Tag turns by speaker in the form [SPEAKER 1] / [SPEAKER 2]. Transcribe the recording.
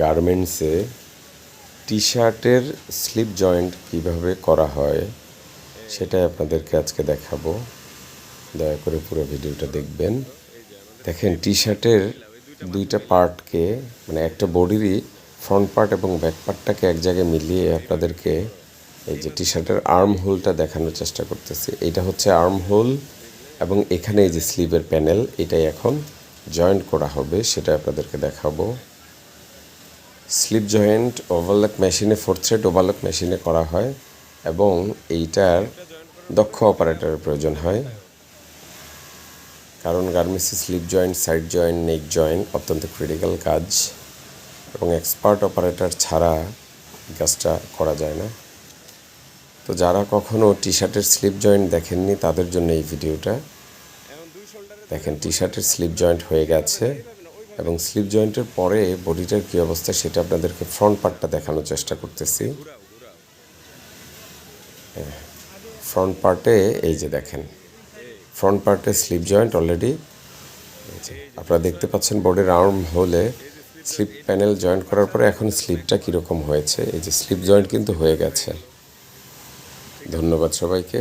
[SPEAKER 1] গার্মেন্টসে টি শার্টের slip joint কীভাবে করা হয়, সেটাই আপনাদেরকে আজকে দেখাবো। দয়া করে পুরো ভিডিওটা দেখবেন। দেখেন টি শার্টের দুইটা পার্টকে মানে একটা বডিরই ফ্রন্ট পার্ট এবং ব্যাক পার্টটাকে এক জায়গায় মিলিয়ে আপনাদেরকে এই যে টি শার্টের আর্ম হোলটা দেখানোর চেষ্টা করতেছি। এটা হচ্ছে আর্ম হোল এবং এখানে এই যে স্লিভের প্যানেল, এটাই এখন জয়েন্ট করা হবে সেটা আপনাদেরকে দেখাবো। স্লিপ জয়েন্ট ওভারলক মেশিনে ফোর থ্রেড ওভারলক মেশিনে করা হয় এবং এইটার দক্ষ অপারেটরের প্রয়োজন হয়। কারণ গার্মেন্টসে slip joint, side joint, neck joint অত্যন্ত ক্রিটিক্যাল কাজ এবং এক্সপার্ট অপারেটর ছাড়া কাজটা করা যায় না। তো যারা কখনো টি শার্টের স্লিপ জয়েন্ট দেখেননি, তাদের জন্য এই ভিডিওটা। দেখেন টি শার্টের স্লিপ জয়েন্ট হয়ে গেছে। এবং স্লিপ জয়েন্টের পরে বডিটার কী অবস্থা সেটা আপনাদেরকে ফ্রন্ট পার্টটা দেখানোর চেষ্টা করতেছি। ফ্রন্ট পার্টে, এই যে দেখেন, ফ্রন্ট পার্টে স্লিপ জয়েন্ট অলরেডি। আপনারা দেখতে পাচ্ছেন বডির আর্ম হলে স্লিপ প্যানেল জয়েন্ট করার পরে এখন স্লিপটা কীরকম হয়েছে। এই যে, স্লিপ জয়েন্ট কিন্তু হয়ে গেছে। ধন্যবাদ সবাইকে।